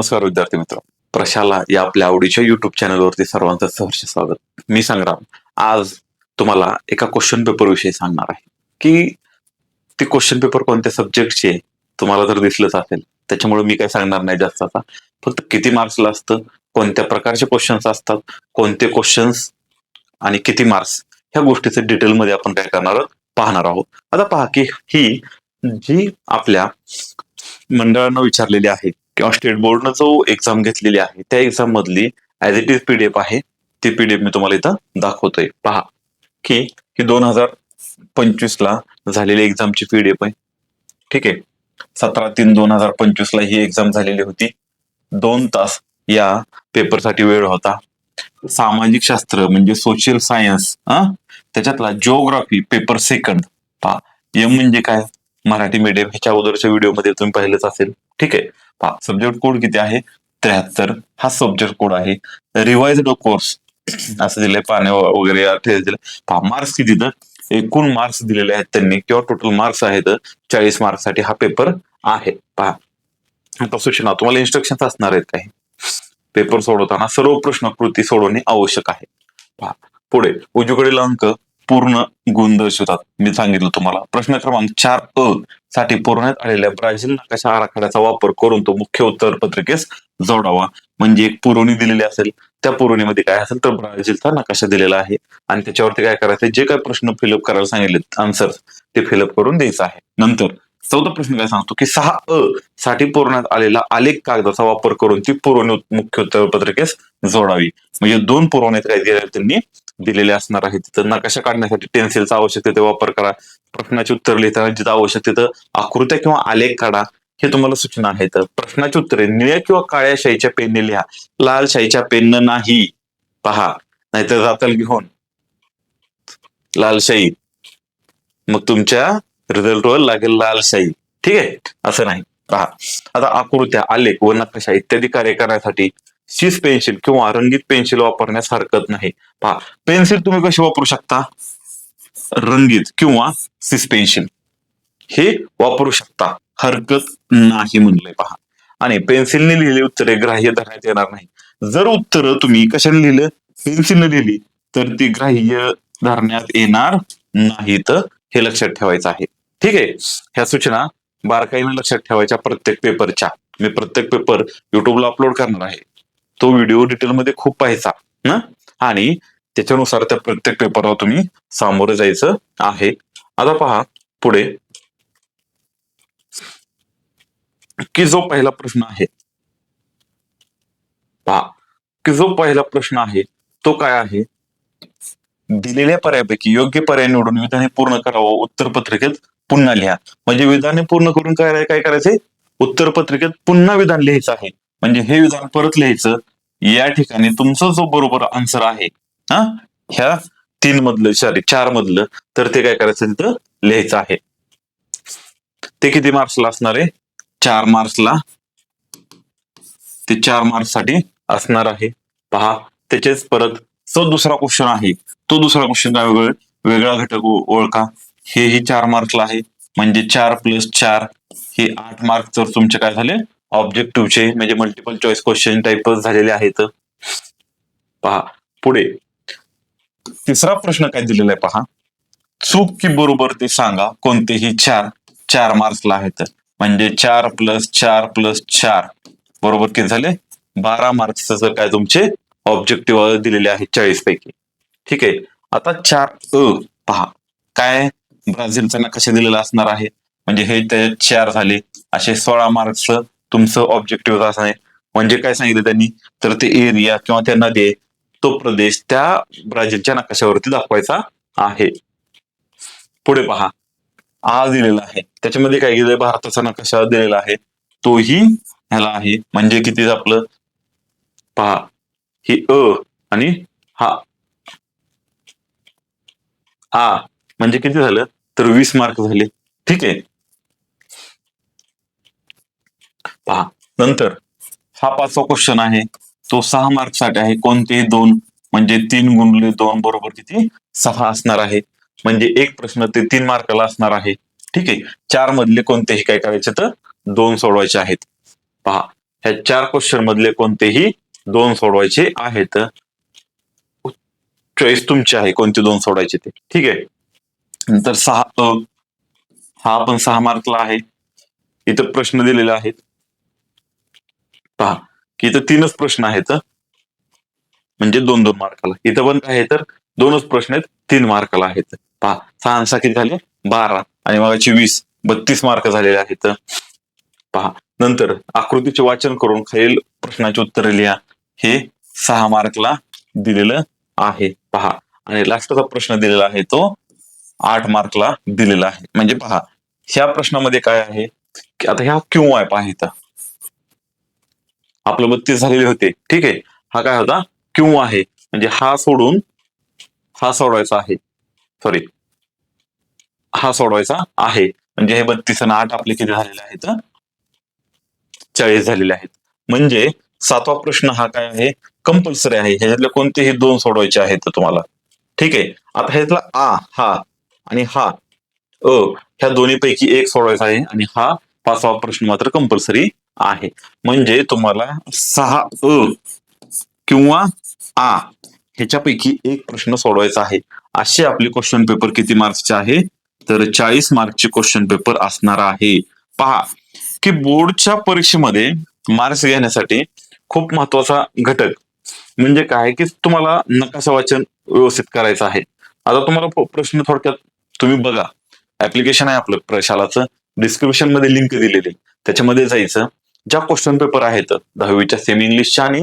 नमस्कार विद्यार्थी मित्र. प्रशाला या आपल्या आवडीच्या युट्यूब चॅनलवरती सर्वांचं सहर्ष स्वागत. मी संग्राम. आज तुम्हाला एका क्वेश्चन पेपर विषयी सांगणार आहे. की ते क्वेश्चन पेपर कोणत्या सब्जेक्टचे तुम्हाला जर दिसलंच असेल त्याच्यामुळे मी काय सांगणार नाही जास्त आता. फक्त किती मार्क्सला असतं कोणत्या प्रकारचे क्वेश्चन्स असतात कोणते क्वेश्चन्स आणि किती मार्क्स ह्या गोष्टीचं डिटेलमध्ये आपण काय करणार आहोत पाहणार आहोत. आता पहा की ही जी आपल्या मंडळानं विचारलेली आहे किंवा स्टेट बोर्डनं जो एक्झाम घेतलेली आहे त्या एक्झाम मधली ऍज इट इज पीडीएफ आहे ती पीडीएफ मी तुम्हाला इथं दाखवतोय. पहा की ही दोन हजार पंचवीस ला झालेली एक्झामची पीडीएफ आहे. ठीक आहे. सतरा तीन दोन हजार पंचवीस ला ही एक्झाम झालेली होती. दोन तास या पेपरसाठी वेळ होता. सामाजिक शास्त्र म्हणजे सोशल सायन्स त्याच्यातला जिओग्राफी पेपर सेकंड पहा एम म्हणजे काय? मराठी मीडियम ह्याच्या अगोदरच्या व्हिडिओमध्ये तुम्ही पाहिलंच असेल. ठीक आहे. पहा सब्जेक्ट कोड किती आहे? त्र्याहत्तर. हा सब्जेक्ट कोड आहे. रिवाइज्ड कोर्स असं दिलंय पाने वगैरे दिलं पहा मार्क्स किती तर? एकूण मार्क्स दिलेले आहेत त्यांनी किंवा टोटल मार्क्स आहेत चाळीस मार्क्ससाठी हा पेपर आहे. पहा. आता सूचना तुम्हाला इन्स्ट्रक्शन असणार आहेत काही. पेपर सोडवताना सर्व प्रश्नकृती सोडवणे आवश्यक आहे. पहा. पुढे उजवीकडील अंक. पूर्ण गुण दर्शवतात मी सांगितलं तुम्हाला. प्रश्न क्रमांक चार अ साठी पुरवण्यात आलेल्या ब्राझील नकाशा आराखड्याचा वापर करून तो मुख्य उत्तर पत्रिकेस जोडावा. म्हणजे एक पुरवणी दिलेली असेल. त्या पुरवणीमध्ये काय असेल तर ब्राझीलचा नकाशा दिलेला आहे. आणि त्याच्यावरती काय करायचं जे काय प्रश्न फिलअप करायला सांगितले आन्सर ते फिलअप करून द्यायचं आहे. नंतर चौथा प्रश्न काय सांगतो की सहा अ साठी पुरवण्यात आलेला आलेख कागदाचा वापर करून ती पुरवणी मुख्य उत्तर पत्रिकेस जोडावी. म्हणजे दोन पुरवण्यात काय दिले त्यांनी? दिलेले असणार आहे तिथं. नकाशा काढण्यासाठी पेन्सिलचा आवश्यक तिथे वापर करा. प्रश्नाचे उत्तर लिहिताना जिथं आवश्यक तिथं आकृत्या किंवा आलेख काढा. हे तुम्हाला सूचना आहेत. प्रश्नाची उत्तरे निळ्या किंवा काळ्या शाईच्या पेनने लिहा. लाल शाईच्या पेननं नाही. पहा. नाहीतर जाताल घेऊन. लाल शाई. मग तुमच्या रिझल्टवर लागेल लाल शाई. ठीक आहे? असं नाही. पहा. आता आकृत्या आलेख व नकाशा इत्यादी कार्य करण्यासाठी सीस पेन्सिल किंवा रंगीत पेन्सिल वापरण्यास हरकत नाही. पहा पेन्सिल तुम्ही कशी वापरू शकता? रंगीत किंवा सीस पेन्सिल हे वापरू शकता. हरकत नाही म्हणलंय पहा. आणि पेन्सिलने लिहिली उत्तरे ग्राह्य धरण्यात येणार नाही. जर उत्तर तुम्ही कशाने लिहिलं? पेन्सिलने लिहिली तर ती ग्राह्य धरण्यात येणार नाहीत. हे लक्षात ठेवायचं आहे. ठीक आहे? ह्या सूचना बारकाईने लक्षात ठेवायच्या प्रत्येक पेपरच्या मी प्रत्येक पेपर युट्यूबला अपलोड करणार आहे. तो व्हिडिओ डिटेलमध्ये खूप पाहायचा ना आणि त्याच्यानुसार त्या प्रत्येक पेपरला तुम्ही सामोरं जायचं आहे. आता पहा पुढे. की जो पहिला प्रश्न आहे पहा. की जो पहिला प्रश्न आहे तो काय आहे? दिलेल्या पर्यायापैकी योग्य पर्याय निवडून विधाने पूर्ण करावं उत्तर पत्रिकेत पुन्हा लिहा. म्हणजे विधाने पूर्ण करून काय काय करायचे? उत्तर पत्रिकेत पुन्हा विधान लिहायचं आहे. म्हणजे हे विधान परत लिहायचं. या ठिकाणी तुमचा जो बरोबर आन्सर आहे हा? ह्या तीन मधलं सॉरी चार मधलं तर ते काय करायचं तिथं? लिहायचं आहे. ते किती मार्क्सला असणार आहे? चार मार्क्सला. ते चार मार्क्ससाठी असणार आहे. पहा त्याचेच परत जो दुसरा क्वेश्चन आहे तो दुसरा क्वेश्चन काय वेगळं? वेगळा घटक ओळखा. हेही चार मार्क्सला आहे. म्हणजे चार प्लस चार हे आठ मार्क तर तुमचे काय झाले? ऑब्जेक्टिव्हचे म्हणजे मल्टिपल चॉईस क्वेश्चन टाईप झालेले आहेत. पहा पुढे. तिसरा प्रश्न काय दिलेला आहे पहा. चूक की बरोबर ते सांगा कोणतेही चार चार मार्क्सला आहेत. म्हणजे चार प्लस चार प्लस चार. बरोबर किती झाले? बारा मार्क्स काय तुमचे ऑब्जेक्टिव्ह दिलेले आहेत चाळीस पैकी. ठीक आहे? आता चार अ पहा. काय ब्राझीलचा नकाशा दिलेला असणार आहे? म्हणजे हे त्याच्यात चार झाले असे सोळा मार्क्स तुमचं ऑब्जेक्टिव्ह असं आहे. म्हणजे काय सांगितलं त्यांनी? तर ते एरिया किंवा त्या नदी तो प्रदेश त्या ब्राझीलच्या नकाशावरती दाखवायचा आहे. पुढे पहा. आ दिलेला आहे. त्याच्यामध्ये काय केलंय? भारताचा नकाशा दिलेला आहे. तोही ह्याला आहे. म्हणजे किती आपलं? पहा. ही अ आणि हा. आ. म्हणजे किती झालं? तर वीस मार्क झाले. ठीक आहे. पहा. नंतर हा पाचवा क्वेश्चन आहे. तो सहा मार्कसाठी आहे. कोणते? दोन. म्हणजे तीन गुणले दोन बरोबर किती? सहा असणार आहे. म्हणजे एक प्रश्न ते तीन मार्काला असणार आहे. ठीक आहे. चार मधले कोणतेही काय करायचे तर दोन सोडवायचे आहेत. पहा. ह्या चार क्वेश्चन मधले कोणतेही दोन सोडवायचे आहेत. चॉईस तुमची आहे कोणते दोन सोडायचे ते. ठीक आहे. नंतर सहा हा पण सहा मार्कला आहे. इथं प्रश्न दिलेले आहेत. पहा की इथं तीनच प्रश्न आहेत म्हणजे दोन दोन मार्काला. इथं पण काय आहे तर दोनच प्रश्न आहेत तीन मार्काला आहेत. पहा सहा आणि किती झाले? बारा. आणि मगाची वीस. बत्तीस मार्क झालेले आहेत. पहा नंतर आकृतीचे वाचन करून खालील प्रश्नाचे उत्तर लिहा. हे सहा मार्कला दिलेलं आहे. पहा आणि लास्टचा प्रश्न दिलेला आहे तो आठ मार्कला दिलेला आहे. म्हणजे पहा ह्या प्रश्नामध्ये काय आहे? की आता ह्या क्यू आहे पहा इथं. आपलं बत्तीस झालेले होते. ठीक आहे? हा काय होता? क्यू आहे. म्हणजे हा सोडून हा सोडवायचा आहे. सॉरी हा सोडवायचा आहे. म्हणजे हे बत्तीस आणि आठ आपले किती झालेले आहेत? चाळीस झालेले आहेत. म्हणजे सातवा प्रश्न हा काय आहे? कंपल्सरी आहे. ह्याच्यातले कोणतेही दोन सोडवायचे आहेत तुम्हाला. ठीक आहे? आता ह्यातला आ हा आणि हा. अ ह्या दोन्हीपैकी एक सोडवायचा आहे आणि हा पाचवा प्रश्न मात्र कंपल्सरी आहे. म्हणजे तुम्हाला सहा अ किंवा आ ह्याच्यापैकी एक प्रश्न सोडवायचा आहे. असे आपले क्वेश्चन पेपर किती मार्क्सचे आहे? तर चाळीस मार्कचे क्वेश्चन पेपर असणार आहे. पहा की बोर्डच्या परीक्षेमध्ये मार्क्स घेण्यासाठी खूप महत्त्वाचा घटक. म्हणजे काय? की तुम्हाला नकाशा वाचन व्यवस्थित करायचं आहे. आता तुम्हाला प्रश्न थोडक्यात तुम्ही बघा. ऍप्लिकेशन आहे आपलं प्रशालाचं. डिस्क्रिप्शनमध्ये लिंक दिलेली. त्याच्यामध्ये जायचं. ज्या क्वेश्चन पेपर आहेत दहावीच्या सेमी इंग्लिशच्या आणि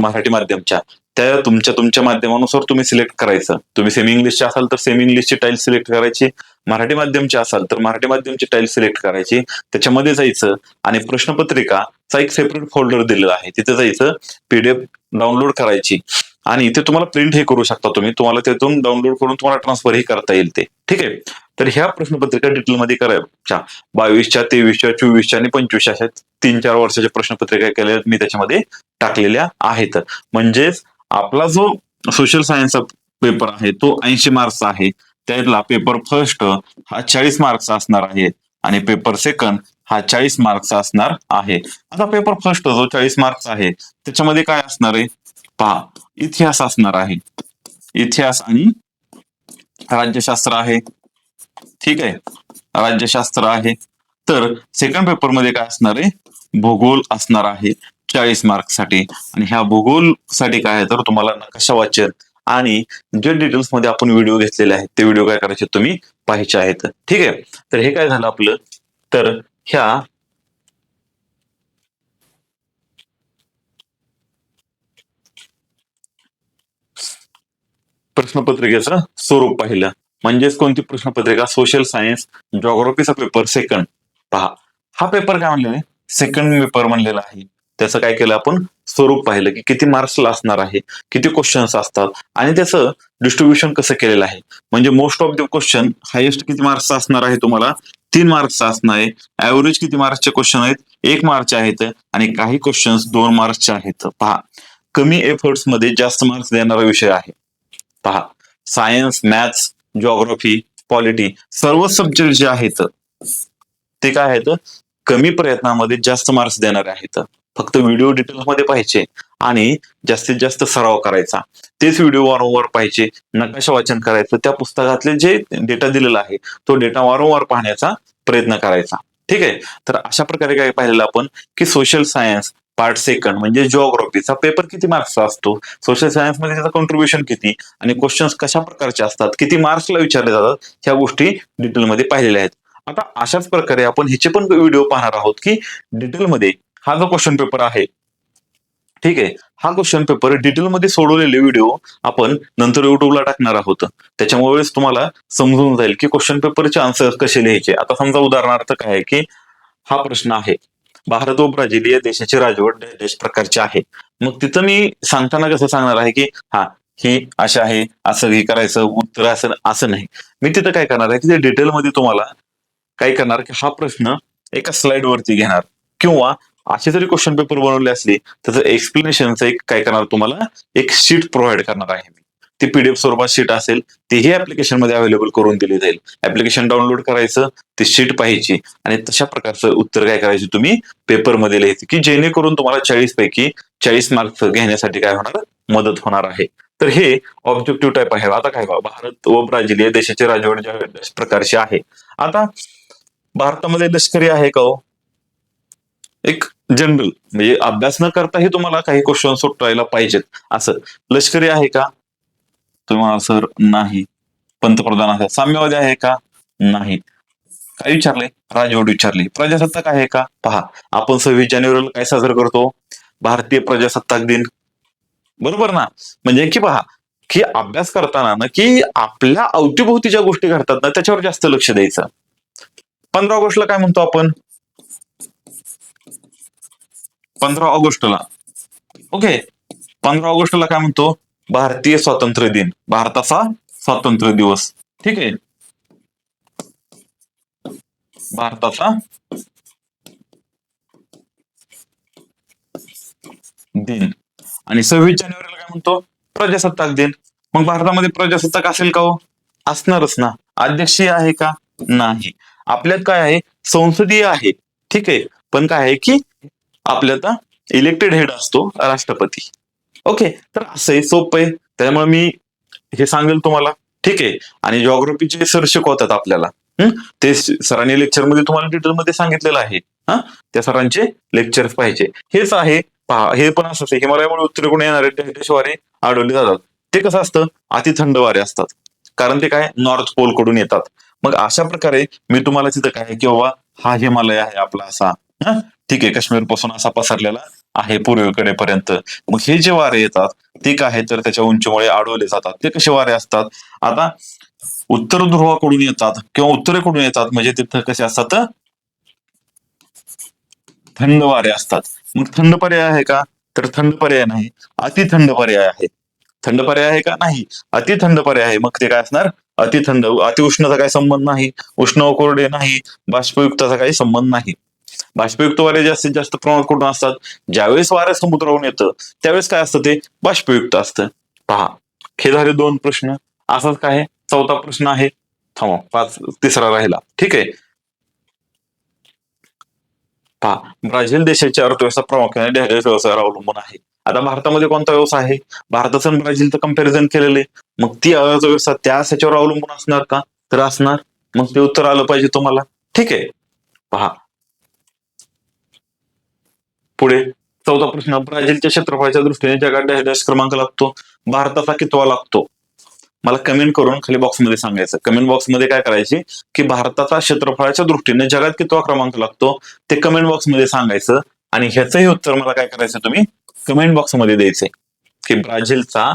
मराठी माध्यमच्या त्या तुमच्या तुमच्या माध्यमानुसार तुम्ही सिलेक्ट करायचं. तुम्ही सेमी इंग्लिशचे असाल तर सेमी इंग्लिशची टाईल सिलेक्ट करायची. मराठी माध्यमची असाल तर मराठी माध्यमची टाईल सिलेक्ट करायची. त्याच्यामध्ये जायचं आणि प्रश्नपत्रिकाचा एक सेपरेट फोल्डर दिलेला आहे. तिथे जायचं पीडीएफ डाउनलोड करायची. आणि इथे तुम्हाला प्रिंट हे करू शकता तुम्ही. तुम्हाला त्यातून डाउनलोड करून तुम्हाला ट्रान्सफर ही करता येईल ते. ठीक आहे? तर ह्या प्रश्नपत्रिका डिटेलमध्ये करायच्या बावीसच्या तेवीसच्या चोवीसच्या आणि पंचवीसच्या अशा तीन चार वर्षाच्या प्रश्नपत्रिका केल्या मी त्याच्यामध्ये टाकलेल्या आहेत. म्हणजेच आपला जो सोशल सायन्सचा पेपर आहे तो ऐंशी मार्क्सचा आहे. त्यातला पेपर फर्स्ट हा चाळीस मार्क्सचा असणार आहे. आणि पेपर सेकंड हा चाळीस मार्क्सचा असणार आहे. आता पेपर फर्स्ट जो चाळीस मार्क्स आहे त्याच्यामध्ये काय असणार आहे? पहा इतिहास असणार आहे. इतिहास आणि राज्यशास्त्र आहे. ठीक आहे? राज्यशास्त्र आहे. तर सेकंड पेपरमध्ये काय असणार आहे? भूगोल असणार आहे. चाळीस मार्कसाठी आणि ह्या भूगोलसाठी काय आहे? तर तुम्हाला नकाशा वाचन आणि जे डिटेल्समध्ये आपण व्हिडिओ घेतलेले आहेत ते व्हिडिओ काय करायचे तुम्ही? पाहायचे आहेत. ठीक आहे? तर हे काय झालं आपलं? तर ह्या प्रश्नपत्रिकेचं स्वरूप पाहिलं. म्हणजेच कोणती प्रश्नपत्रिका? सोशल सायन्स जॉग्रफीचा पेपर सेकंड पहा हा पेपर काय म्हणलेला आहे? सेकंड पेपर म्हणलेला आहे. त्याचं काय केलं आपण? स्वरूप पाहिलं की किती मार्क्सला असणार आहे किती क्वेश्चन्स असतात आणि त्याचं डिस्ट्रीब्युशन कसं केलेलं आहे? म्हणजे most of the question highest किती मार्क्सचा असणार आहे तुम्हाला? तीन मार्क्सचा असणार आहे. ऍव्हरेज किती मार्क्सचे क्वेश्चन आहेत? एक मार्कचे आहेत आणि काही क्वेश्चन्स दोन मार्क्सचे आहेत. पहा कमी एफर्ट्समध्ये जास्त मार्क्स देणारा विषय आहे. पहा सायन्स मॅथ्स जॉग्राफी पॉलिटी सर्व सब्जेक्ट जे आहेत ते काय आहेत? कमी प्रयत्नामध्ये जास्त मार्क्स देणारे आहेत. फक्त व्हिडिओ डिटेल्समध्ये पाहिजे आणि जास्तीत जास्त सराव करायचा. तेच व्हिडिओ वारंवार पाहिजे नकाशा वाचन करायचं त्या पुस्तकातले जे डेटा दिलेला आहे तो डेटा वारंवार पाहण्याचा प्रयत्न करायचा. ठीक आहे? तर अशा प्रकारे काय पाहिलेलं आपण की सोशल सायन्स पार्ट सेकंड म्हणजे जिओग्राफीचा पेपर किती मार्क्सचा असतो? सोशल सायन्समध्ये त्याचं कॉन्ट्रीब्युशन किती? आणि क्वेश्चन्स कशा प्रकारचे असतात? किती मार्क्सला विचारले जातात? ह्या गोष्टी डिटेलमध्ये पाहिलेल्या आहेत. आता अशाच प्रकारे आपण ह्याचे पण व्हिडिओ पाहणार आहोत की डिटेलमध्ये हा जो क्वेश्चन पेपर आहे ठीक आहे? हा क्वेश्चन पेपर डिटेलमध्ये सोडवलेले व्हिडिओ आपण नंतर युट्यूबला टाकणार आहोत. त्याच्यामुळेच तुम्हाला समजून जाईल की क्वेश्चन पेपरचे आन्सर कसे लिहायचे. आता समजा उदाहरणार्थ काय आहे की हा प्रश्न आहे. भारत व ब्राझील या देशाची राजवट देश प्रकारची आहे. मग तिथं मी सांगताना कसं सांगणार आहे की हा ही अशा आहे असं हे करायचं उत्तर असं असं नाही. मी तिथं काय करणार आहे की ते डिटेलमध्ये तुम्हाला काय करणार की हा प्रश्न एका स्लाइड वरती घेणार. किंवा असे जरी क्वेश्चन पेपर बनवले असले त्याचं एक्सप्लेनेशनचं एक काय करणार तुम्हाला एक शीट प्रोव्हाइड करणार आहे मी. ती पीडीएफ स्वरूपात शीट असेल तीही ऍप्लिकेशनमध्ये अवेलेबल करून दिली जाईल. ऍप्लिकेशन डाउनलोड करायचं ती शीट पाहायची आणि तशा प्रकारचं उत्तर काय करायचं तुम्ही पेपरमध्ये लिहायचं. की जेणेकरून तुम्हाला चाळीस पैकी चाळीस मार्क्स घेण्यासाठी काय होणार? मदत होणार आहे. तर हे ऑब्जेक्टिव्ह टाईप आहे. आता काय भारत व ब्राझील या देशाची राजवट ज्या प्रकारची आहे. आता भारतामध्ये लष्करी आहे का हो? एक जनरल म्हणजे अभ्यास न करताही तुम्हाला काही क्वेश्चन सुटायला पाहिजेत. असं. लष्करी आहे का? तुम्हाला सर नाही. पंतप्रधान साम्यवादी आहे का? नाही. काय विचारले? राजवट विचारली. प्रजासत्ताक आहे का? पहा आपण सव्वीस जानेवारीला काय साजरा करतो? भारतीय प्रजासत्ताक दिन. बरोबर ना? म्हणजे की पहा की अभ्यास करताना ना की आपल्या अवतीभोवती ज्या गोष्टी घडतात ना त्याच्यावर जास्त लक्ष द्यायचं. पंधरा ऑगस्टला काय म्हणतो आपण? पंधरा ऑगस्टला. ओके? पंधरा ऑगस्टला काय म्हणतो? भारतीय स्वातंत्र्य दिन. भारताचा स्वातंत्र्य दिवस. ठीक आहे? भारताचा दिन. आणि सव्वीस जानेवारीला काय म्हणतो? प्रजासत्ताक दिन. मग भारतामध्ये प्रजासत्ताक असेल का हो? असणारच ना. अध्यक्षीय आहे का? नाही. आपल्यात काय आहे? संसदीय आहे. ठीक आहे? पण काय आहे की आपल्यात इलेक्टेड हेड असतो राष्ट्रपती. ओके तर असं आहे सोपं आहे. त्यामुळे मी हे सांगेल तुम्हाला. ठीक आहे. आणि जॉग्रफीचे सर शिकवतात आपल्याला. ते सरांनी लेक्चरमध्ये तुम्हाला डिटेल मध्ये सांगितलेलं आहे. हा? त्या सरांचे लेक्चर पाहिजे. हेच आहे. पहा हे पण असं आहे. हिमालयामुळे उत्तरेकडून येणारे ढगाचे वारे आढळले जातात. ते कसं असतं? अति थंड वारे असतात. कारण ते काय? नॉर्थ पोलकडून येतात. मग अशा प्रकारे मी तुम्हाला तिथं काय की बाबा हा हिमालय आहे आपला असा. ठीक आहे. काश्मीरपासून असा पसरलेला आहे पूर्वेकडे पर्यंत मग हे जे वारे येतात ते काय तर त्याच्या उंचीमुळे अडवले जातात. ते कसे वारे असतात? आता उत्तर ध्रुवाकडून येतात किंवा उत्तरेकडून येतात म्हणजे तिथं कसे असतात? थंड वारे असतात. मग थंड पर्याय आहे का? तर थंड पर्याय नाही. अति थंड पर्याय आहे. थंड पर्याय आहे का? नाही. अति थंड पर्याय आहे. मग ते काय असणार? अति थंड. अति काही संबंध नाही. उष्ण कोरडे नाही. बाष्पयुक्ताचा काही संबंध नाही. बाष्पयुक्त वारे जास्तीत जास्त प्रमाणात कुठून असतात? ज्यावेळेस वारे समुद्रावरून येतं त्यावेळेस काय असतं ते? बाष्पयुक्त असतं. पहा हे झाले दोन प्रश्न. असाच काय आहे? चौथा प्रश्न आहे. थांबा पाच तिसरा राहिला. ठीक आहे. पहा ब्राझील देशाची अर्थव्यवस्था प्रामुख्याने ढेरे व्यवसायावर अवलंबून आहे. आता भारतामध्ये कोणता व्यवसाय आहे? भारताचं आणि ब्राझीलचं कंपॅरिझन केलेले. मग ती अर्थव्यवस्था त्या ह्याच्यावर अवलंबून असणार का? तर असणार. मग ते उत्तर आलं पाहिजे तुम्हाला. ठीक आहे. पहा पुढे चौथा प्रश्न ब्राझीलच्या क्षेत्रफळाच्या दृष्टीने जगात डॅश डॅश क्रमांक लागतो. भारताचा कितवा लागतो? मला कमेंट करून खाली बॉक्समध्ये सांगायचं. कमेंट बॉक्समध्ये काय करायचे? की भारताचा क्षेत्रफळाच्या दृष्टीने जगात कितवा क्रमांक लागतो? ते कमेंट बॉक्समध्ये सांगायचं. आणि ह्याचंही उत्तर मला काय करायचं तुम्ही? कमेंट बॉक्समध्ये द्यायचंय. की ब्राझीलचा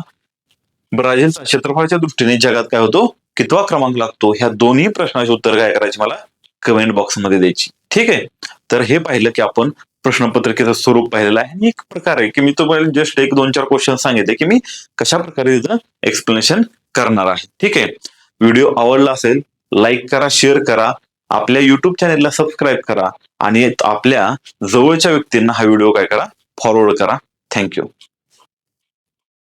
ब्राझीलचा क्षेत्रफळाच्या दृष्टीने जगात काय होतो? कितवा क्रमांक लागतो? ह्या दोन्ही प्रश्नाचे उत्तर काय करायचे मला? कमेंट बॉक्समध्ये द्यायची. ठीक आहे? तर हे पाहिलं की आपण प्रश्नपत्रिकेचं स्वरूप पाहिलेलं आहे. आणि एक प्रकार आहे की मी तुम्हाला जस्ट एक दोन चार क्वेश्चन सांगितले की मी कशा प्रकारे तिथं एक्सप्लेनेशन करणार आहे. ठीक आहे? व्हिडिओ आवडला असेल लाईक करा शेअर करा. आपल्या युट्यूब चॅनेलला सबस्क्राईब करा. आणि आपल्या जवळच्या व्यक्तींना हा व्हिडिओ काय करा? फॉरवर्ड करा. थँक्यू